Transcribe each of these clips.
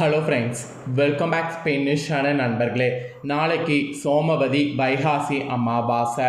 Hello friends welcome back ஸ்பெயினிஷான நண்பர்களே. நாளைக்கு சோமவதி வைகாசி அமாவாசை.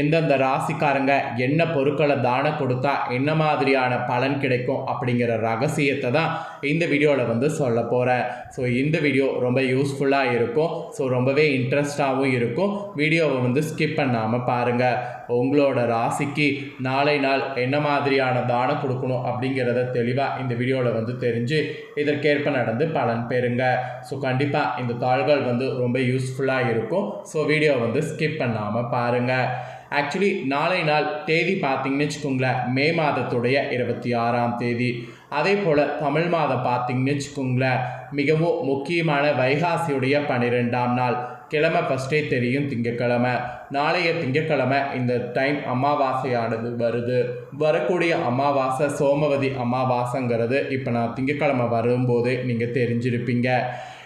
எந்தெந்த ராசிக்காரங்க என்ன பொருட்களை தானம் கொடுத்தா என்ன மாதிரியான பலன் கிடைக்கும் அப்படிங்கிற ரகசியத்தை தான் இந்த வீடியோவில் வந்து சொல்ல போகிறேன் ஸோ இந்த வீடியோ ரொம்ப யூஸ்ஃபுல்லாக இருக்கும். ஸோ ரொம்பவே இன்ட்ரெஸ்டாகவும் இருக்கும். வீடியோவை வந்து ஸ்கிப் பண்ணாமல் பாருங்கள் உங்களோட ராசிக்கு நாளை நாள் என்ன மாதிரியான தானம் கொடுக்கணும் அப்படிங்கிறத தெளிவாக இந்த வீடியோவில் வந்து தெரிஞ்சு இதற்கேற்ப நடந்து பலன் பெறுங்க. ஸோ கண்டிப்பாக இந்த தாள்கள் வந்து ரொம்ப யூஸ்ஃபுல்லாக இருக்கும். ஸோ வீடியோ வந்து ஸ்கிப் பண்ணாமல் பாருங்கள் ஆக்சுவலி நாளை நாள் தேதி பார்த்தீங்கன்னு வச்சுக்கோங்களேன். மே மாதத்துடைய இருபத்தி ஆறாம் தேதி. அதே போல் தமிழ் மாதம் பார்த்தீங்கன்னு வச்சுக்கோங்களேன். மிகவும் முக்கியமான வைகாசியுடைய பன்னிரெண்டாம் நாள். கிழமை ஃபஸ்ட்டே தெரியும் திங்கக்கிழமை நாளைய திங்கக்கிழமை இந்த டைம் அமாவாசையானது வருது. வரக்கூடிய அமாவாசை சோமவதி அமாவாசைங்கிறது இப்போ நான் திங்கக்கிழமை வரும்போது நீங்கள் தெரிஞ்சிருப்பீங்க.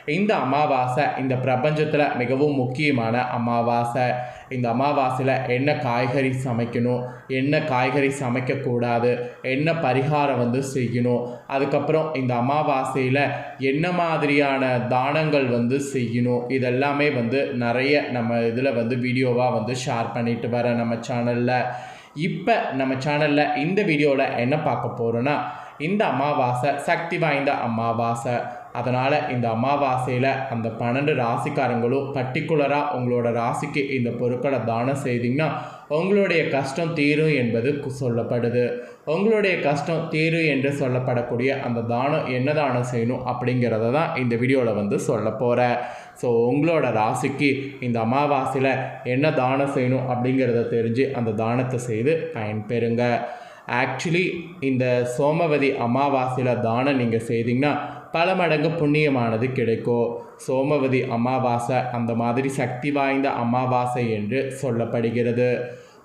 இந்த அமாவாசை இந்த பிரபஞ்சத்தில் மிகவும் முக்கியமான அமாவாசை. இந்த அமாவாசையில் என்ன காய்கறி சமைக்கணும் என்ன காய்கறி சமைக்கக்கூடாது என்ன பரிகாரம் வந்து செய்யணும் அதுக்கப்புறம் இந்த அமாவாசையில் என்ன மாதிரியான தானங்கள் வந்து செய்யணும் இதெல்லாமே வந்து நிறைய நம்ம இதில் வந்து வீடியோவாக வந்து ஷேர் பண்ணிட்டு வரேன் நம்ம சேனலில் இப்போ நம்ம சேனலில் இந்த வீடியோவில் என்ன பார்க்க போகிறோன்னா இந்த அமாவாசை சக்தி வாய்ந்த அமாவாசை. அதனால் இந்த அமாவாசையில் அந்த பன்னெண்டு ராசிக்காரங்களும் பர்டிகுலராக உங்களோட ராசிக்கு இந்த பொருட்களை தானம் செய்தீங்கன்னா உங்களுடைய கஷ்டம் தீரும் என்பது சொல்லப்படுது. உங்களுடைய கஷ்டம் தீரும் என்று சொல்லப்படக்கூடிய அந்த தானம் என்ன தானம் செய்யணும் அப்படிங்கிறத தான் இந்த வீடியோவில் வந்து சொல்ல போகிறேன் ஸோ உங்களோட ராசிக்கு இந்த அமாவாசையில் என்ன தானம் செய்யணும் அப்படிங்கிறத தெரிஞ்சு அந்த தானத்தை செய்து பயன்பெறுங்க. ஆக்சுவலி இந்த சோமவதி அமாவாசையில் தானம் நீங்கள் செய்தீங்கன்னா பல மடங்கு புண்ணியமானது கிடைக்கும் சோமவதி அமாவாசை அந்த மாதிரி சக்தி வாய்ந்த அமாவாசை என்று சொல்லப்படுகிறது.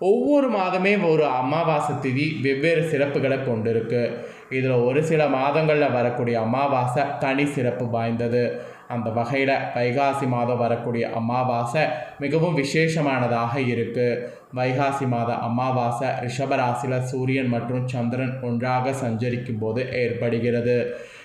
ஒவ்வொரு மாதமே ஒரு அமாவாசை திதி வெவ்வேறு சிறப்புகளை கொண்டிருக்கு. இதில் ஒரு சில மாதங்களில் வரக்கூடிய அமாவாசை தனி சிறப்பு வாய்ந்தது. அந்த வகையில் வைகாசி மாதம் வரக்கூடிய அமாவாசை மிகவும் விசேஷமானதாக இருக்குது வைகாசி மாத அமாவாசை ரிஷபராசியில் சூரியன் மற்றும் சந்திரன் ஒன்றாக சஞ்சரிக்கும் போது ஏற்படுகிறது.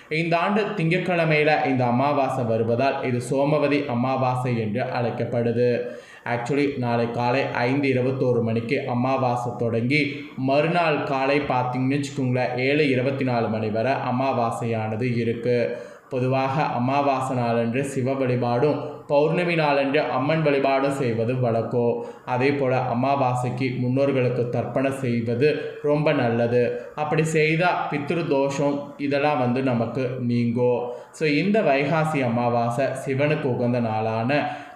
இந்த ஆண்டு திங்கட்கிழமையில் இந்த அமாவாசை வருவதால் இது சோமவதி அமாவாசை என்று அழைக்கப்படுது. ஆக்சுவலி நாளை காலை ஐந்து இருபத்தோரு மணிக்கு அமாவாசை தொடங்கி மறுநாள் காலை பார்த்தீங்கன்னு வச்சுக்கோங்களேன் ஏழு இருபத்தி நாலு மணி வரை அமாவாசையானது இருக்குது பொதுவாக அமாவாசை நாளன்று சிவ வழிபாடும் பௌர்ணமி நாளன்று அம்மன் வழிபாடும் செய்வது வழக்கோ. அதே போல் அமாவாசைக்கு முன்னோர்களுக்கு தர்ப்பணம் செய்வது ரொம்ப நல்லது. அப்படி செய்தால் பித்ரு தோஷம் இதெல்லாம் வந்து நமக்கு நீங்கும் ஸோ இந்த வைகாசி அமாவாசை சிவனுக்கு உகந்த நாளான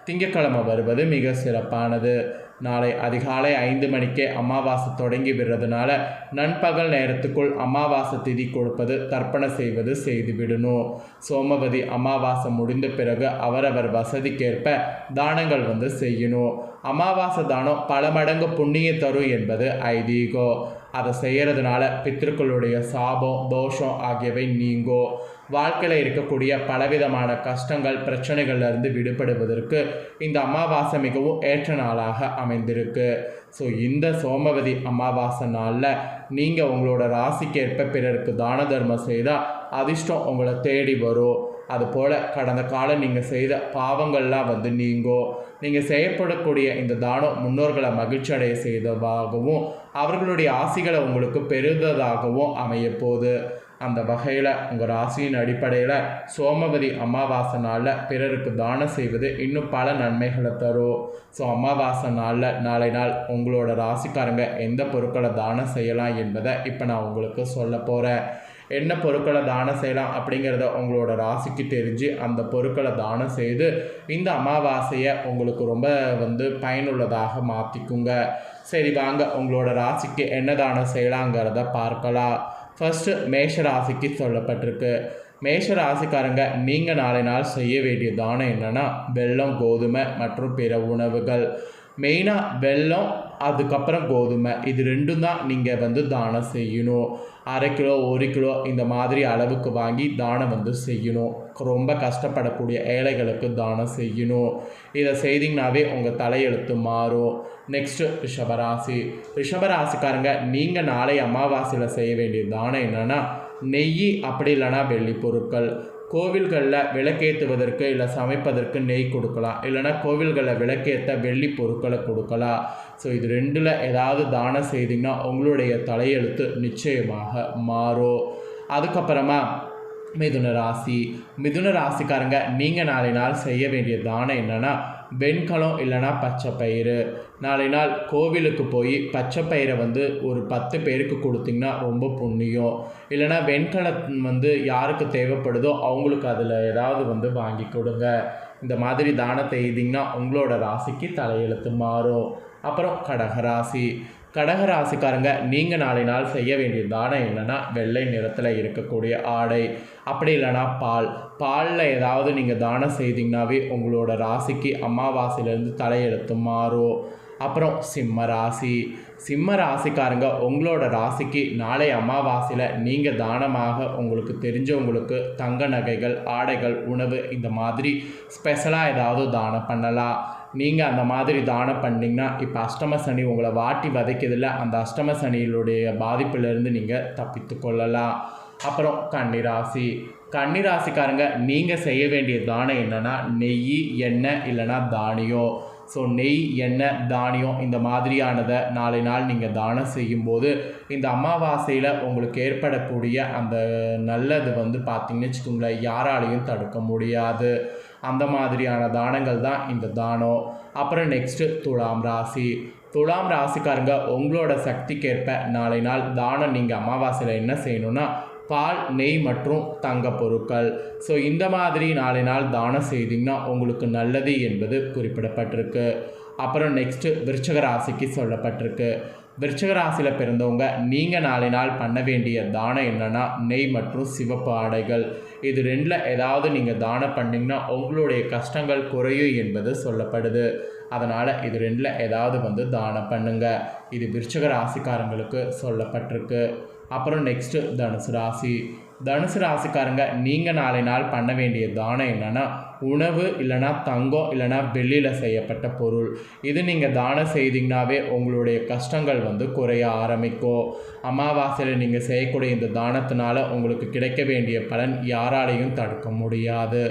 திங்கட்கிழமை வருவது மிக சிறப்பானது. நாளை அதிகாலை ஐந்து மணிக்கே அமாவாசை தொடங்கி விடுறதுனால நண்பகல் நேரத்துக்குள் அமாவாசை திதி கொடுப்பது தர்ப்பணம் செய்வது செய்துவிடணும் சோமவதி அமாவாசை முடிந்த பிறகு அவரவர் வசதிக்கேற்ப தானங்கள் வந்து செய்யணும். அமாவாசை தானம் பல மடங்கு புண்ணிய தரும் என்பது ஐதீகம். அதை செய்கிறதுனால பித்திருக்களுடைய சாபம் தோஷம் ஆகியவை நீங்கும். வாழ்க்கையில் இருக்கக்கூடிய பலவிதமான கஷ்டங்கள் பிரச்சனைகள்லேருந்து விடுபடுவதற்கு இந்த அமாவாசை மிகவும் ஏற்ற நாளாக அமைந்திருக்கு. ஸோ இந்த சோமவதி அமாவாசை நாளில் நீங்கள் உங்களோட ராசிக்கேற்ப பிறருக்கு தான தர்மம் செய்தால் அதிர்ஷ்டம் உங்களை தேடி வரும். அதுபோல் கடந்த காலம் நீங்கள் செய்த பாவங்கள்லாம் வந்து நீங்கும் நீங்கள் செய்யப்படக்கூடிய இந்த தானம் முன்னோர்களை மகிழ்ச்சி அடைய செய்ததாகவும் அவர்களுடைய ஆசிகளை உங்களுக்கு பெருந்ததாகவும் அமையப்போகுது. அந்த வகையில் உங்கள் ராசியின் அடிப்படையில் சோமவதி அமாவாசை நாளில் பிறருக்கு தானம் செய்வது இன்னும் பல நன்மைகளை தரும். ஸோ அமாவாசை நாளில் நாளை நாள் உங்களோட ராசிக்காரங்க எந்த பொருட்களை தானம் செய்யலாம் என்பதை இப்போ நான் உங்களுக்கு சொல்ல போகிறேன் என்ன பொருட்களை தானம் செய்யலாம் அப்படிங்கிறத உங்களோட ராசிக்கு தெரிஞ்சு அந்த பொருட்களை தானம் செய்து இந்த அமாவாசையை உங்களுக்கு ரொம்ப வந்து பயனுள்ளதாக மாற்றிக்குங்க சரி வாங்க உங்களோட ராசிக்கு என்ன தானம் செய்யலாங்கிறத பார்க்கலாம். ஃபஸ்ட்டு மேஷ ராசிக்கு சொல்லப்பட்டிருக்கு. மேஷ ராசிக்காரங்க நீங்கள் நாளை நாள் செய்ய வேண்டிய தானம் என்னென்னா வெல்லம் கோதுமை மற்றும் பிற உணவுகள். மெயினாக வெல்லம் அதுக்கப்புறம் கோதுமை. இது ரெண்டும் தான் நீங்கள் வந்து தானம் செய்யணும். அரை கிலோ ஒரு கிலோ இந்த மாதிரி அளவுக்கு வாங்கி தானம் வந்து செய்யணும். ரொம்ப கஷ்டப்படக்கூடிய ஏழைகளுக்கு தானம் செய்யணும். இதை செய்திங்கனாவே உங்கள் தலையெழுத்து மாறும். நெக்ஸ்ட்டு ரிஷபராசி. ரிஷபராசிக்காரங்க நீங்கள் நாளை அமாவாசையில் செய்ய வேண்டிய தானம் என்னென்னா நெய் அப்படி இல்லைன்னா வெள்ளி பொருட்கள். கோவில்களில் விளக்கேற்றுவதற்கு இல்லை சமைப்பதற்கு நெய் கொடுக்கலாம். இல்லைன்னா கோவில்களில் விளக்கேற்ற வெள்ளி பொருட்களை கொடுக்கலாம். ஸோ இது ரெண்டில் ஏதாவது தானம் செய்தீங்கன்னா உங்களுடைய தலையெழுத்து நிச்சயமாக மாறும். அதுக்கப்புறமா மிதுன ராசி. மிதுன ராசிக்காரங்க நீங்கள் நாளை நாள் செய்ய வேண்டிய தானம் என்னென்னா வெண்கலம் இல்லைன்னா பச்சை பயிறு. நாளை நாள் கோவிலுக்கு போய் பச்சை பயிரை வந்து ஒரு பத்து பேருக்கு கொடுத்தீங்கன்னா ரொம்ப புண்ணியம். இல்லைன்னா வெண்கலம் வந்து யாருக்கு தேவைப்படுதோ அவங்களுக்கு அதில் ஏதாவது வந்து வாங்கி கொடுங்க. இந்த மாதிரி தானத்தை எய்திங்கன்னா உங்களோட ராசிக்கு தலையெழுத்து மாறும். அப்புறம் கடகராசி. கடகராசிக்காரங்க நீங்கள் நாளை நாள் செய்ய வேண்டிய தானம் என்னென்னா வெள்ளை நிறத்தில் இருக்கக்கூடிய ஆடை அப்படி இல்லைன்னா பால். பாலில் ஏதாவது நீங்கள் தானம் செய்தீங்கன்னாவே உங்களோட ராசிக்கு அமாவாசையிலேருந்து தலையெழுத்து மாறும். அப்புறம் சிம்ம ராசி. சிம்ம ராசிக்காரங்க உங்களோட ராசிக்கு நாளை அமாவாசையில் நீங்கள் தானமாக உங்களுக்கு தெரிஞ்சவங்களுக்கு தங்க நகைகள் ஆடைகள் உணவு இந்த மாதிரி ஸ்பெஷலாக ஏதாவது தானம் பண்ணலாம். நீங்கள் அந்த மாதிரி தானம் பண்ணிங்கன்னா இப்போ அஷ்டம சனி உங்களை வாட்டி வதைக்கிறதுல அந்த அஷ்டம சனியிலுடைய பாதிப்பிலிருந்து நீங்கள் தப்பித்து கொள்ளலாம். அப்புறம் கன்னிராசி. கன்னிராசிக்காரங்க நீங்கள் செய்ய வேண்டிய தானம் என்னென்னா நெய் எண்ணெய் இல்லைன்னா தானியம். ஸோ நெய் எண்ணெய் தானியம் இந்த மாதிரியானதை நாளை நாள் நீங்கள் தானம் செய்யும்போது இந்த அமாவாசையில் உங்களுக்கு ஏற்படக்கூடிய அந்த நல்லது வந்து பார்த்திங்கன்னு வச்சுக்கோங்களேன் யாராலையும் தடுக்க முடியாது. அந்த மாதிரியான தானங்கள் தான் இந்த தானம். அப்புறம் நெக்ஸ்ட்டு துலாம் ராசி. துலாம் ராசிக்காரங்க உங்களோட சக்திக்கேற்ப நாளை நாள் தானம் நீங்கள் அமாவாசையில் என்ன செய்யணும்னா பால் நெய் மற்றும் தங்க பொருட்கள். ஸோ இந்த மாதிரி நாளை நாள் தானம் செய்தீங்கன்னா உங்களுக்கு நல்லது என்பது குறிப்பிடப்பட்டிருக்கு. அப்புறம் நெக்ஸ்ட்டு விருச்சக ராசிக்கு சொல்லப்பட்டிருக்கு. விருச்சக ராசியில் பிறந்தவங்க நீங்கள் நாளை நாள் பண்ண வேண்டிய தானம் என்னென்னா நெய் மற்றும் சிவப்பு ஆடைகள். இது ரெண்டில் ஏதாவது நீங்கள் தானம் பண்ணிங்கன்னா உங்களுடைய கஷ்டங்கள் குறையும் என்பது சொல்லப்படுது. அதனால் இது ரெண்டில் ஏதாவது வந்து தானம் பண்ணுங்கள் இது விருச்சக ராசிக்காரங்களுக்கு சொல்லப்பட்டிருக்கு. அப்புறம் நெக்ஸ்ட்டு தனுசு ராசி. தனுசு ராசிக்காரங்க நீங்கள் நாளை நாள் பண்ண வேண்டிய தானம் என்னென்னா உணவு இல்லைனா தங்கம் இல்லைனா வெள்ளியில் செய்யப்பட்ட பொருள். இது நீங்கள் தானம் செய்தீங்கனாவே உங்களுடைய கஷ்டங்கள் வந்து குறைய ஆரம்பிக்கும். அமாவாசையில் நீங்கள் செய்யக்கூடிய இந்த தானத்தினால உங்களுக்கு கிடைக்க வேண்டிய பலன் யாராலையும் தடுக்க முடியாது.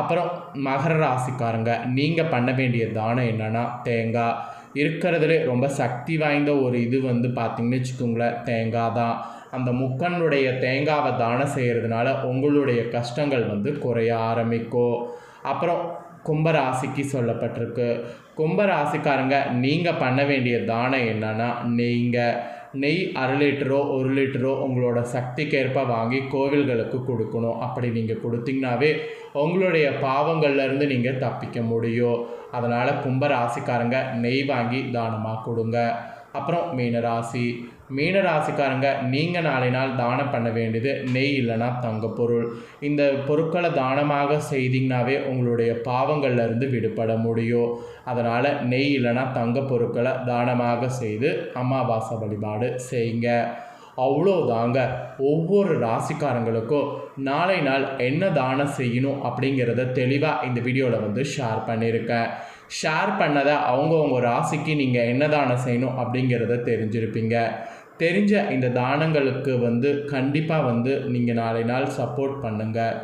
அப்புறம் மகர ராசிக்காரங்க நீங்கள் பண்ண வேண்டிய தானம் என்னென்னா தேங்காய். இருக்கிறதுலே ரொம்ப சக்தி வாய்ந்த ஒரு இது வந்து பார்த்திங்கன்னு வச்சுக்கோங்களேன் தேங்காய் தான் அந்த முக்கனுடைய தேங்காவை தானம் செய்கிறதுனால உங்களுடைய கஷ்டங்கள் வந்து குறைய ஆரம்பிக்கும். அப்புறம் கும்பராசிக்கு சொல்லப்பட்டிருக்கு. கும்பராசிக்காரங்க நீங்கள் பண்ண வேண்டிய தானம் என்னன்னா நீங்கள் நெய் அரை லிட்டரோ ஒரு லிட்டரோ உங்களோட சக்திக்கேற்ப வாங்கி கோவில்களுக்கு கொடுக்கணும். அப்படி நீங்கள் கொடுத்தீங்கன்னாவே உங்களுடைய பாவங்கள்லேருந்து நீங்கள் தப்பிக்க முடியும். அதனால் கும்ப ராசிக்காரங்க நெய் வாங்கி தானமாக கொடுங்க. அப்புறம் மீனராசி மீனராசிக்காரங்க நீங்கள் நாளை நாள் தானம் பண்ண வேண்டியது நெய் இல்லைனா தங்க பொருள் இந்த பொருட்களை தானமாக செய்தீங்கனாவே உங்களுடைய பாவங்கள்லேருந்து விடுபட முடியும். அதனால் நெய் இல்லைனா தங்க பொருட்களை தானமாக செய்து அமாவாசை வழிபாடு செய்யுங்க. அவ்வளோதாங்க ஒவ்வொரு ராசிக்காரங்களுக்கும் நாளை நாள் என்ன தானம் செய்யணும் அப்படிங்கிறத தெளிவாக இந்த வீடியோவில் வந்து ஷேர் பண்ணியிருக்கேன் ஷேர் பண்ணதை அவங்கவுங்க ராசிக்கு நீங்கள் என்ன தானம் செய்யணும் அப்படிங்கிறத தெரிஞ்சிருப்பீங்க. தெரிஞ்ச இந்த தானங்களுக்கு வந்து கண்டிப்பாக வந்து நீங்கள் நாளை நாள் சப்போர்ட் பண்ணுங்கள்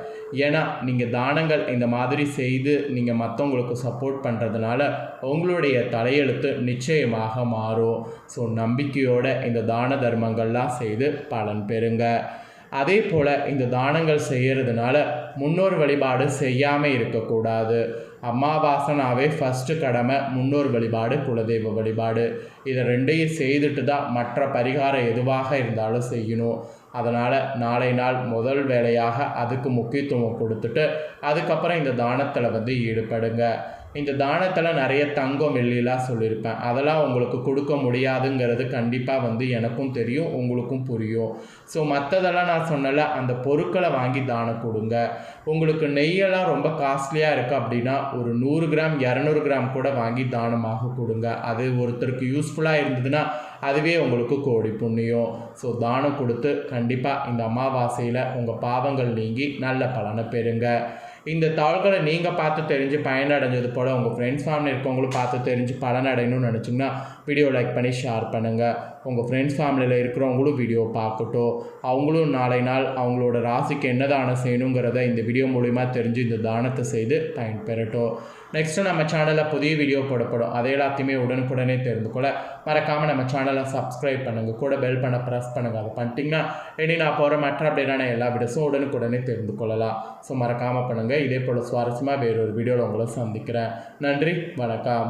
ஏன்னா நீங்கள் தானங்கள் இந்த மாதிரி செய்து நீங்கள் மற்றவங்களுக்கு சப்போர்ட் பண்ணுறதுனால உங்களுடைய தலையெழுத்து நிச்சயமாக மாறும். ஸோ நம்பிக்கையோடு இந்த தான தர்மங்கள்லாம் செய்து பலன் பெறுங்க. அதே போல் இந்த தானங்கள் செய்கிறதுனால முன்னோர் வழிபாடு செய்யாமல் இருக்கக்கூடாது. அம்மாவாசனாவே ஃபஸ்ட்டு கடமை முன்னோர் வழிபாடு குலதெய்வ வழிபாடு. இதை ரெண்டையும் செய்துட்டு தான் மற்ற பரிகாரம் எதுவாக இருந்தாலும் செய்யணும். அதனால் நாளை நாள் முதல் வேலையாக அதுக்கு முக்கியத்துவம் கொடுத்துட்டு அதுக்கப்புறம் இந்த தானத்தில் வந்து ஈடுபடுங்க. இந்த தானத்தில் நிறைய தங்கம் வெள்ளிலாம் சொல்லியிருப்பேன் அதெல்லாம் உங்களுக்கு கொடுக்க முடியாதுங்கிறது கண்டிப்பாக வந்து எனக்கும் தெரியும் உங்களுக்கும் புரியும். ஸோ மற்றதெல்லாம் நான் சொன்னல அந்த பொருட்களை வாங்கி தானம் கொடுங்க. உங்களுக்கு நெய்யெல்லாம் ரொம்ப காஸ்ட்லியாக இருக்குது அப்படின்னா ஒரு நூறு கிராம் இரநூறு கிராம் கூட வாங்கி தானமாக கொடுங்க. அது ஒருத்தருக்கு யூஸ்ஃபுல்லாக இருந்ததுன்னா அதுவே உங்களுக்கு கோடி புண்ணியம். ஸோ தானம் கொடுத்து கண்டிப்பாக இந்த அமாவாசையில் உங்கள் பாவங்கள் நீங்கி நல்ல பலனை பெறுங்க. இந்த தாள்களை நீங்கள் பார்த்து தெரிஞ்சு பயனடைஞ்சது போல் உங்கள் ஃப்ரெண்ட்ஸ் ஃபேமிலி இருக்கவங்களும் பார்த்து தெரிஞ்சு பலனடையணும்னு நினச்சிங்கன்னா வீடியோ லைக் பண்ணி ஷேர் பண்ணுங்கள் உங்கள் ஃப்ரெண்ட்ஸ் ஃபேமிலியில் இருக்கிறவங்களும் வீடியோ பார்க்கட்டும். அவங்களும் நாளை நாள் அவங்களோட ராசிக்கு என்ன தானம் செய்யணுங்கிறத இந்த வீடியோ மூலிமா தெரிஞ்சு இந்த தானத்தை செய்து பயன்பெறட்டும். நெக்ஸ்ட்டு நம்ம சேனலில் புதிய வீடியோ போடப்படும். அதை எல்லாத்தையுமே உடனுக்குடனே தெரிந்து கொள்ள மறக்காமல் நம்ம சேனலை சப்ஸ்கிரைப் பண்ணுங்கள் கூட பெல் பண்ண ப்ரெஸ் பண்ணுங்கள் அதை பண்ணிட்டீங்கன்னா இனி நான் போகிற மற்ற அப்படின்னா எல்லா வீடியோஸும் உடனுக்குடனே தெரிந்து கொள்ளலாம். ஸோ மறக்காமல் பண்ணுங்கள் இதே போல் சுவாரஸ்யமாக வேறொரு வீடியோவில் உங்களை சந்திக்கிறேன். நன்றி. வணக்கம்.